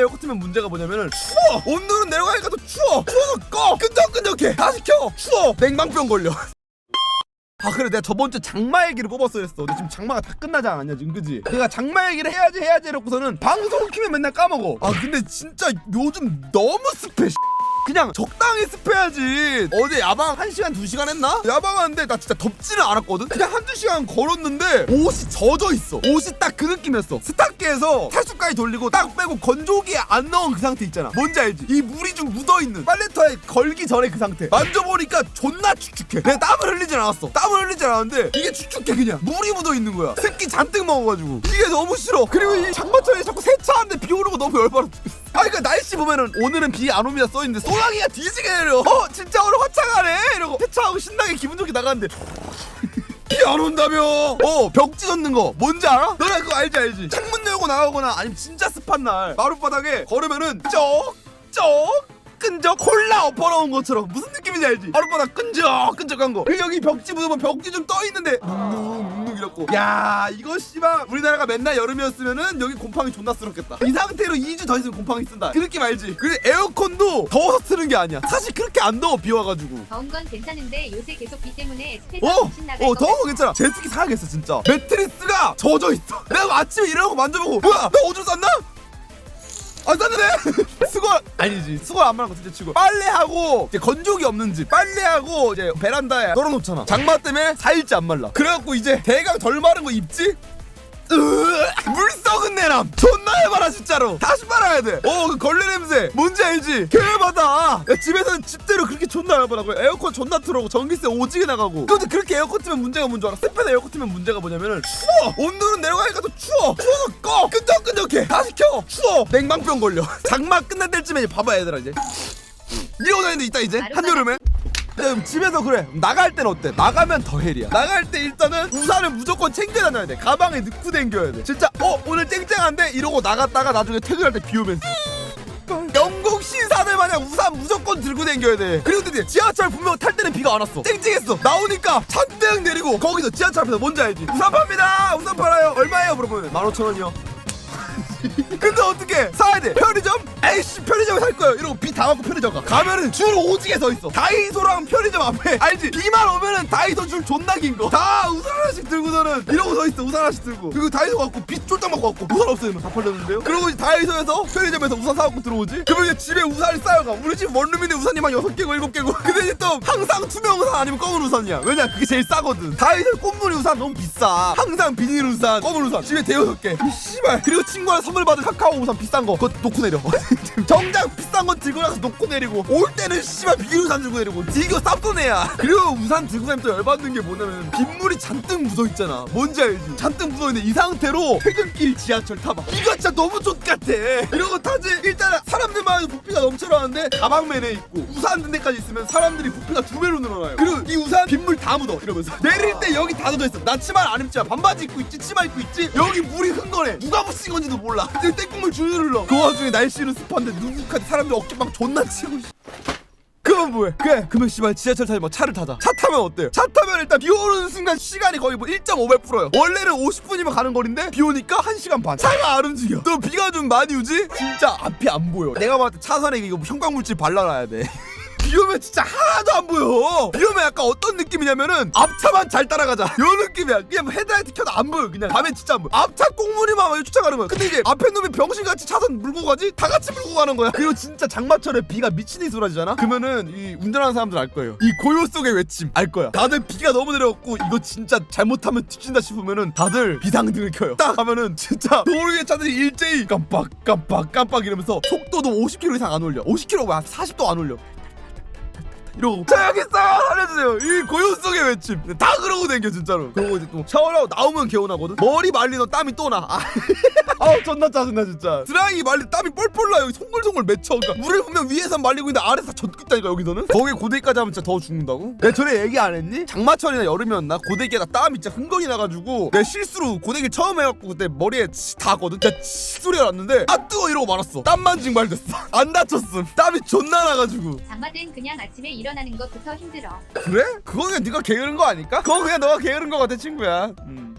에어컨 틀면 문제가 뭐냐면은 추워! 온도는 내려가니까 또 추워! 추워서 꺼 끈적끈적해! 다시 켜! 추워! 냉방병 걸려. 아 그래 내가 저번 주 장마 얘기를 뽑았어야 했어. 근데 지금 장마가 다 끝나지 않았냐 지금 그지? 내가 장마 얘기를 해야지 해야지 이러고서는 방송 키면 맨날 까먹어. 아 근데 진짜 요즘 너무 습해 씨. 그냥 적당히 습해야지. 어제 야방 1시간 2시간 했나? 야방하는데 나 진짜 덥지는 않았거든? 그냥 한두 시간 걸었는데 옷이 젖어 있어. 옷이 딱 그 느낌이었어. 스타키에서 탈수까지 돌리고 딱 빼고 건조기에 안 넣은 그 상태 있잖아. 뭔지 알지? 이 물이 좀 묻어있는. 빨래터에 걸기 전에 그 상태. 만져보니까 존나 축축해. 내가 땀을 흘리진 않았어. 땀을 흘리진 않았는데 이게 축축해 그냥. 물이 묻어있는 거야. 습기 잔뜩 먹어가지고. 이게 너무 싫어. 그리고 이 장마철에 자꾸 세차하는데 비거 너무 열받아 죽겠어. 아 그러니까 날씨 보면은 오늘은 비 안 옵니다 써있는데 소나기가 뒤지게 내려. 어 진짜 오늘 화창하네? 이러고 세차하고 신나게 기분 좋게 나가는데. 비 안 온다며. 어 벽지 젖는 거. 뭔지 알아? 너네 그거 알지 알지? 창문 열고 나가거나 아니면 진짜 습한 날. 마룻바닥에 걸으면은 쩍쩍 끈적 콜라 엎어놓은 것처럼. 무슨 느낌인지 알지? 마룻바닥 끈적 끈적한 거. 여기 벽지 묻으면 벽지 좀 떠있는데 이렇고 야 이거 씨발 우리나라가 맨날 여름이었으면은 여기 곰팡이 존나 쓰럽겠다 이 상태로 2주 더 있으면 곰팡이 쓴다 그 느낌 알지? 그리고 에어컨도 더워서 트는 게 아니야 사실 그렇게 안 더워 비 와가지고 더운 건 괜찮은데 요새 계속 비 때문에 스페이스 어, 정신 나갈 어, 것 같아. 괜찮아. 제습기 사야겠어, 진짜. 매트리스가 젖어 있어. 내가 아침에 일어나고 만져보고, 뭐야, 나 오줌 쌌나? 안 쌌는데? 수건 아니지. 수건 안 말고 진짜 치고. 빨래하고 이제 건조기 없는 집. 빨래하고 이제 베란다에 널어놓잖아. 장마 때문에 살일지 안 말라. 그래갖고 이제 대강 덜 마른 거 입지? 으으, 물 썩은 내남 존나 해봐라 진짜로. 다시 빨아야 돼어그 걸레 냄새. 뭔지 알지? 개열받아 야, 집에서는 집대로 그렇게 존나 해봐라고. 에어컨 존나 틀어고 전기세 오지게 나가고. 근데 그렇게 에어컨 틀면 문제가 뭔 줄 알아? 습해서 에어컨 틀면 문제가 뭐냐면은 추워. 온도는 내려가니까 또 추워. 추워서 꺼. 끈적끈적해. 다시 켜. 추워. 냉방병 걸려. 장마 끝날 때쯤에 이제 봐봐 얘들아 이제. 이러고 다니는데 있다 이제? 한여름에 그럼 집에서 그래. 나갈 땐 어때? 나가면 더 헬이야. 나갈 때 일단은 우산을 무조건 챙겨 다녀야 돼. 가방에 넣고 댕겨야 돼. 진짜 어 오늘 쨍쨍한데? 이러고 나갔다가 나중에 퇴근할 때 비 오면서. 영국 신사들 마냥 우산 무조건 들고 댕겨야 돼. 그리고 근데 지하철 분명 탈 때는 비가 안 왔어. 쨍쨍했어. 나오니까 잔뜩 내리고 거기서 지하철 앞에서 뭔지 알지? 우산 팝니다! 우산 팔아요. 얼마예요 물어보면 15,000원이요 근데 어떻게 사야 돼? 편의점? 에이씨 편의점에 살 거예요. 이러고 비 다 맞고 편의점 가. 가면은 줄 오지게 서 있어. 다이소랑 편의점 앞에 알지? 비만 오면은 다이소 줄 존나 긴 거. 다 우산 하나씩 들고서는 이러고 서 있어. 우산 하나씩 들고. 그리고 다이소 갖고 비 쫄딱 맞고 갖고 우산 없어요. 다 팔렸는데요? 그리고 이제 다이소에서 편의점에서 우산 사갖고 들어오지? 그러면 이제 집에 우산이 쌓여가. 우리 집 원룸인데 우산이 만 여섯 개고 일곱 개고. 근데 이제 또 항상 투명 우산 아니면 검은 우산이야. 왜냐? 그게 제일 싸거든. 다이소 꽃무늬 우산 너무 비싸. 항상 비닐 우산, 검은 우산 집에 대여섯 개. 이 씨발. 그리고 친구 한테 선물 받은 카카오 우산 비싼 거 그거 놓고 내려. 정작 비싼 건 들고 나서 놓고 내리고 올 때는 씨발 비닐 우산 들고 내리고 이거 쌉도네야. 그리고 우산 들고 가면 또 열받는 게 뭐냐면 빗물이 잔뜩 묻어 있잖아. 뭔지 알지? 잔뜩 묻어 있는데 이 상태로 퇴근길 지하철 타봐. 이거 진짜 너무 좆 같아. 이러고 타지 일단 사람들만 해도 부피가 넘쳐나는데 가방맨에 있고 우산 든 데까지 있으면 사람들이 부피가 두 배로 늘어나요. 그리고 이 우산 빗물 다 묻어 이러면서 내릴 때 여기 다 젖어 있어. 나 치마 안 입지만 반바지 입고 있지 치마 입고 있지 여기 물이 흥 거네. 누가 붙인 건지도 몰라. 근데 땡국물 줄줄 흘러. 그 와중에 날씨는 습한데 누구까지 사람들 어깨빵 존나 치고. 씨. 그건 뭐해? 그래 그러면 씨발 지하철 타지 마. 차를 타자. 차 타면 어때요? 차 타면 일단 비 오는 순간 시간이 거의 뭐 1.5배 풀어요. 원래는 50분이면 가는 거리인데 비 오니까 1시간 반. 차가 안 움직여. 또 비가 좀 많이 오지? 진짜 앞이 안 보여. 내가 봤을 때 차선에 이거 뭐 형광물질 발라놔야 돼 비 오면 진짜 하나도 안 보여. 비 오면 약간 어떤 느낌이냐면은 앞차만 잘 따라가자. 요 느낌이야. 그냥 뭐 헤드라이트 켜도 안 보여. 그냥 밤에 진짜 안 보여. 앞차 꽁무니만 막 쫓아가는 거야. 근데 이제 앞에 놈이 병신같이 차선 물고 가지? 다 같이 물고 가는 거야. 그리고 진짜 장마철에 비가 미친 듯이 쏟아지잖아? 그러면은 이 운전하는 사람들 알 거예요. 이 고요 속의 외침 알 거야. 다들 비가 너무 내려갖고 이거 진짜 잘못하면 뒤진다 싶으면은 다들 비상등을 켜요. 딱 하면은 진짜 도로 위에 차들이 일제히 깜빡 깜빡 깜빡 이러면서 속도도 50km 이상 안 올려. 50km 막 40도 안 올려. 이러고 저 여기 있어요 살려주세요. 이 고요 속의 외침. 다 그러고 댕겨 진짜로. 그러고 이제 또 샤워하고 나오면 개운하거든? 머리 말리면 땀이 또나. 아, 아우 존나 짜증나 진짜. 드라이기 말리 땀이 뻘뻘 나 여기 송글송글 맺혀. 그러니까 물을 보면 위에서 말리고 있는데 아래서 젖고 있다니까 여기서는? 거기 고데기까지 하면 진짜 더 죽는다고? 내가 전에 얘기 안 했니? 장마철이나 여름이었나? 고데기에다 땀이 진짜 흥건히 나가지고 내가 실수로 고데기 처음 해갖고 그때 머리에 치 닿았거든? 진짜 치 소리가 났는데 아 뜨거! 이러고 말았어. 땀만 징발 됐어? 안 다쳤음. 땀이 존나 나가지고. 장마 땐 그냥 아침에 일어나는 것부터 힘들어. 그래? 그건 그냥 네가 게으른 거 아닐까? 그건 그냥 너가 게으른 거 같아 친구야. 음.